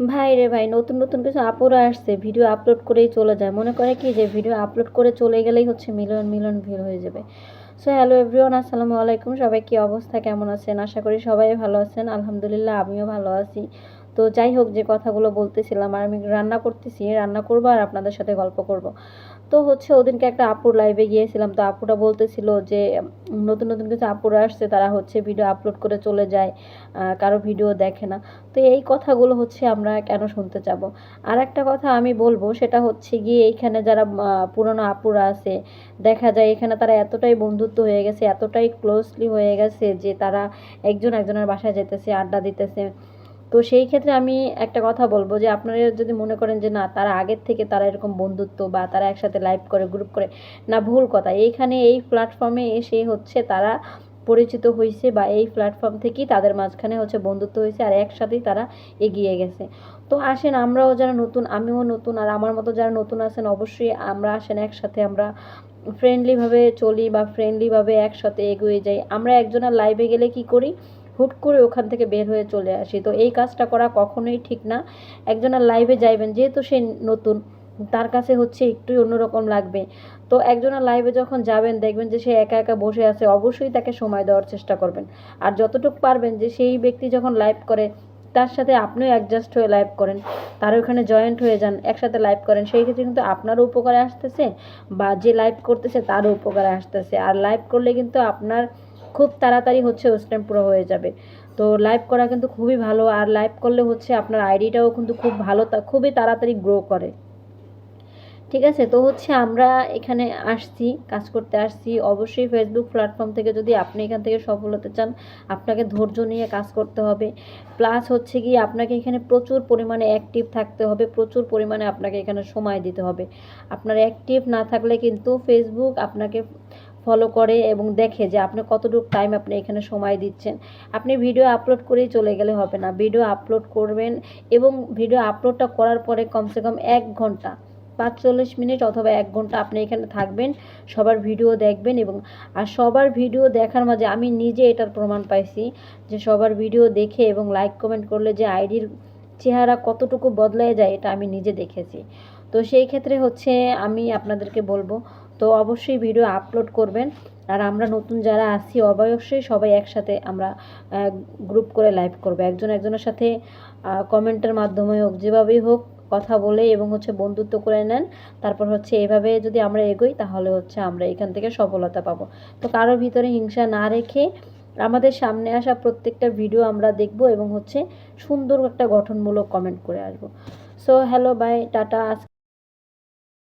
ভাই রে ভাই, নতুন নতুন কিছু আপুরা আসছে ভিডিও আপলোড করেই চলে যায়। মনে করে কি যে ভিডিও আপলোড করে চলে গেলেই হচ্ছে মিলিয়ন মিলিয়ন ভিউ হয়ে যাবে। সো হ্যালো এভরিওয়ান আসসালামু আলাইকুম। সবাই কি অবস্থা? কেমন আছেন? আশা করি সবাই ভালো আছেন। আলহামদুলিল্লাহ, আমিও ভালো আছি। তো যাই হোক যে কথাগুলো বলতেছিলাম আর আমি রান্না করতেছি, রান্না করব আর আপনাদের সাথে গল্প করব। তো হচ্ছে ওদিনকে একটা আপুর লাইভে গিয়েছিলাম, তো আপুটা বলতেছিল যে নতুন নতুন কিছু আপুরা আসছে, তারা হচ্ছে ভিডিও আপলোড করে চলে যায় কারও ভিডিও দেখে না। তো এই কথাগুলো হচ্ছে আমরা কেন শুনতে চাবো আর একটা কথা আমি বলব, সেটা হচ্ছে গিয়ে এইখানে যারা পুরনো আপুরা আছে, দেখা যায় এখানে তারা এতটাই বন্ধুত্ব হয়ে গেছে, এতটাই ক্লোজলি হয়ে গেছে যে তারা একজন একজনের বাসায় যেতেছে আড্ডা দিতেছে। তো সেই ক্ষেত্রে আমি একটা কথা বলব যে আপনারা যদি মনে করেন যে না, তারা আগের থেকে তারা এরকম বন্ধুত্ব বা তারা একসাথে লাইভ করে গ্রুপ করে, না ভুল কথা। এইখানে এই প্ল্যাটফর্মে এসে হচ্ছে তারা পরিচিত হয়েছে বা এই প্ল্যাটফর্ম থেকেই তাদের মাঝখানে হচ্ছে বন্ধুত্ব হয়েছে আর একসাথেই তারা এগিয়ে গেছে। তো আসেন, আমরাও যারা নতুন, আমিও নতুন আর আমার মতো যারা নতুন আছেন, অবশ্যই আমরা আসেন একসাথে, আমরা ফ্রেন্ডলিভাবে চলি বা ফ্রেন্ডলিভাবে একসাথে এগিয়ে যাই। আমরা একজনের লাইভে গেলে কি করি? হুট করে ওখান থেকে বের হয়ে চলে আসি। তো এই কাজটা করা কখনোই ঠিক না। একজনের লাইভে যাইবেন, যেহেতু সে নতুন, তার কাছে হচ্ছে একটুই অন্যরকম লাগবে। তো একজনের লাইভে যখন যাবেন, দেখবেন যে সে একা একা বসে আছে, অবশ্যই তাকে সময় দেওয়ার চেষ্টা করবেন। আর যতটুকু পারবেন যে সেই ব্যক্তি যখন লাইভ করে, তার সাথে আপনিও অ্যাডজাস্ট হয়ে লাইভ করেন। তার ওখানে জয়েন্ট হয়ে যান, একসাথে লাইভ করেন। সেই ক্ষেত্রে কিন্তু আপনারও উপকারে আসতেছে, বা যে লাইভ করতেছে, তারও উপকারে আসতেছে। আর লাইভ করলে কিন্তু আপনার খুব তাড়াতাড়ি হচ্ছে ওস্টেম পুরো হয়ে যাবে। তো লাইভ করা কিন্তু খুবই ভালো, আর লাইভ করলে হচ্ছে আপনার আইডিটাও কিন্তু খুব ভালো, তা- খুবই তাড়াতাড়ি গ্রো করে। ঠিক আছে, তো হচ্ছে আমরা এখানে আসছি, কাজ করতে আসছি। অবশ্যই ফেসবুক প্ল্যাটফর্ম থেকে যদি আপনি এখান থেকে সফল হতে চান, আপনাকে ধৈর্য নিয়ে কাজ করতে হবে। প্লাস হচ্ছে কি আপনাকে এখানে প্রচুর পরিমাণে অ্যাক্টিভ থাকতে হবে, প্রচুর পরিমাণে আপনাকে এখানে সময় দিতে হবে। আপনার অ্যাক্টিভ না থাকলে কিন্তু ফেসবুক আপনাকে ফলো করে এবং দেখে যে আপনি কতটুকু টাইম আপনি এখানে সময় দিচ্ছেন। আপনি ভিডিও আপলোড করেই চলে গেলে হবে না। ভিডিও আপলোড করবেন এবং ভিডিও আপলোডটা করার পরে কমসে কম এক ঘণ্টা, পাঁচচল্লিশ মিনিট অথবা এক ঘণ্টা আপনি এখানে থাকবেন, সবার ভিডিও দেখবেন এবং আর সবার ভিডিও দেখার মাঝে আমি নিজে এটার প্রমাণ পাইছি যে সবার ভিডিও দেখে এবং লাইক কমেন্ট করলে যে আইডির চেহারা কতটুকু বদলায় যায় এটা আমি নিজে দেখেছি। তো সেই ক্ষেত্রে হচ্ছে আমি আপনাদেরকে বলব, তো অবশ্যই ভিডিও আপলোড করবেন। আর আমরা নতুন যারা আছি, অবশ্যই সবাই একসাথে আমরা গ্রুপ করে লাইভ করব। একজন একজনের সাথে কমেন্টের মাধ্যমে হোক, যেভাবেই হোক কথা বলে এবং হচ্ছে বন্ধুত্ব করে নেন। তারপর হচ্ছে এভাবে যদি আমরা এগোই, তাহলে হচ্ছে আমরা এখান থেকে সফলতা পাবো। তো কারোর ভিতরে হিংসা না রেখে আমাদের সামনে আসা প্রত্যেকটা ভিডিও আমরা দেখব এবং হচ্ছে সুন্দর একটা গঠনমূলক কমেন্ট করে আসব। So hello bye tata